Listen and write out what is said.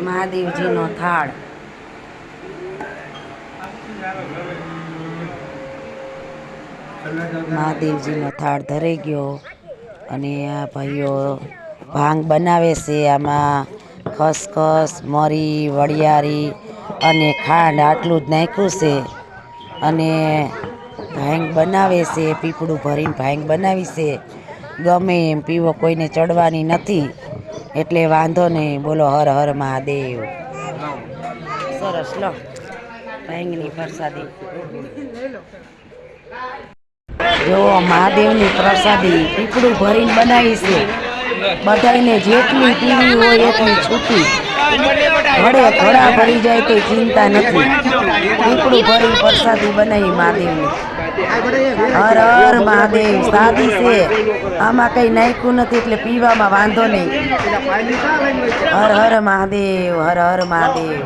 મહાદેવજીનો થાળ. મહાદેવજીનો થાળ ધરાઈ ગયો અને આ ભાઈઓ ભાંગ બનાવે છે. આમાં ખસખસ, મરી વરિયાળી અને ખાંડ આટલું જ નાખ્યું છે. અને ભાંગ બનાવે છે, પીપળું ભરીને ભાંગ બનાવી છે. ગમે એમ પીવો, કોઈને ચડવાની નથી. એટલે વાંધો નહીં. બોલો, હર હર મહાદેવ. સરસ, લો. ભાંગની પ્રસાદી. જો મહાદેવની પ્રસાદી પીપળું ભરીને બનાવી છે. બધાને જેટલી પીવી હોય એટલી છૂટી. ઘડે ઘડા ભરી જાય તો ચિંતા નથી. પીપળું ભરી પ્રસાદી બનાવી મહાદેવની. હર હર મહાદેવ, સાદી છે. આમાં કઈ નાખ્યું નથી એટલે પીવામાં વાંધો નહીં. હર હર મહાદેવ, હર હર મહાદેવ.